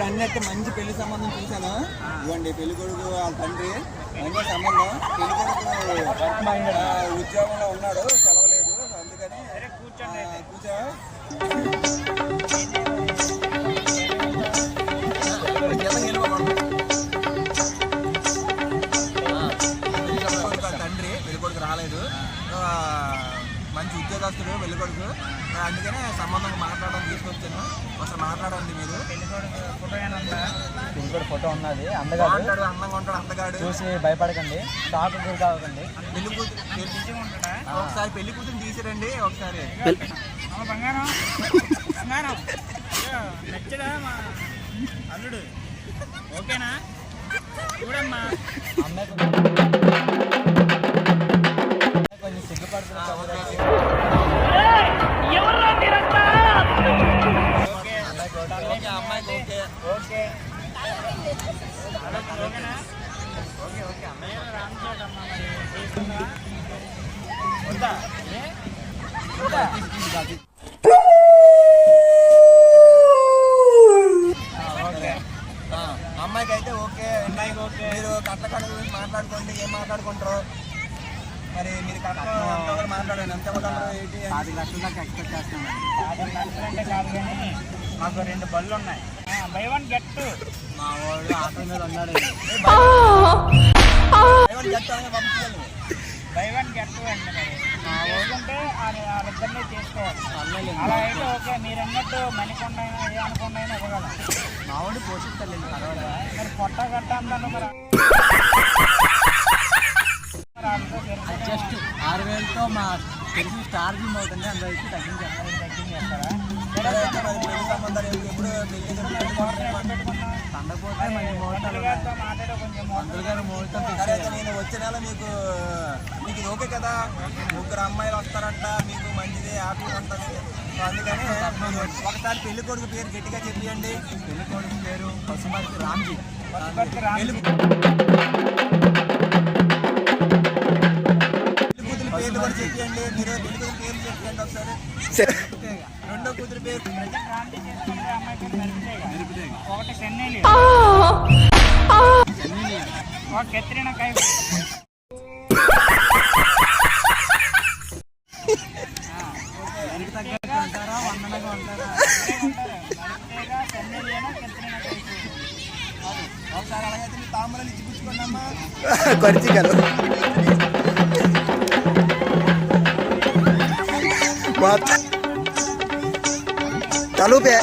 అయితే మంచి పెళ్ళి సంబంధం చూశాను. ఇవ్వండి పెళ్ళి కొడుకు వాళ్ళ తండ్రి. మంచి సంబంధం. పెళ్ళి కొడుకు ఉద్యోగంలో ఉన్నాడు సెలవలేదు. అందుకని కూర్చో. తండ్రి పెళ్ళి కొడుకు రాలేదు. ఆ, మంచి ఉద్యోగస్తుడు పెళ్ళి కొడుకు. అందుకనే సంబంధం మాట్లాడడం తీసుకొచ్చాను. ఒకసారి మాట్లాడండి మీరు. ఇంకోటి ఫోటో ఉన్నది అందగాడు. బాగుంటాడు అందంగా ఉంటాడు అందగాడు. చూసి భయపడకండి షాక్ గురి కావకండి. పెళ్ళి కూతురు ఒకసారి పెళ్ళి కూతురు తీసిరండి ఒకసారి. బంగారం బంగారం. నచ్చడా మా అల్లుడు? ఓకేనా? చూడమ్మా. అమ్మాయి అమ్మాయికి ఓకే ఓకే ఓకేనా ఓకే. ఓకే. అమ్మాయి వద్దా ఓకే ఆ, అమ్మాయికి అయితే ఓకే. అమ్మాయికి ఓకే మీరు కట్ల కట్ల గురించి మాట్లాడుకోండి. ఏం మాట్లాడుకుంటారు? మరి మీరు కట్ల ఎంత కూడా మాట్లాడండి. ఎంత ఇవ్వగలరు ఏంటి. పది లక్షల దాకా ఎక్స్పెక్ట్ చేస్తున్నాను అది నచ్చలంటే కాదు కానీ మాకు రెండు బళ్ళు ఉన్నాయి బై వన్ గెట్ టూ మా వాడు ఆటో మీద ఉన్నాడు. బై వన్ గెట్ టూ అండి మరి మా ఊరుకుంటే వాళ్ళిద్దరినీ చేసుకోవాలి. అన్నయ్య అలా అయితే ఓకే మీరు అన్నట్టు మణికొండ అయినా ఏ అనుకొండ అయినా ఇవ్వగలం. మా వాడు పర్వాలేదు. మరి పొట్ట గట్ట అంటాను మరి. తెలుసు. జస్ట్ ఆరు వేలతో మా తెలిసిన స్టార్ జిమ్ అవుతుంది అందులో వచ్చి నేను వచ్చే నెల మీకు మీకు ఇది ఓకే కదా ముగ్గురు అమ్మాయిలు వస్తారంట మీకు మంచిది హ్యాపీ ఉంటుంది సో అందుకని ఒకసారి పెళ్ళి కొడుకు పేరు గట్టిగా చెప్పియండి. పెళ్ళి కొడుకు పేరు పశుమతి రామ్జీ. పెళ్ళి రెండో కూతురు పేరు ఒకటి చెన్నైలి ఒక కెత్రిన కై దానికి తగ్గట్టు पाच चालू प्या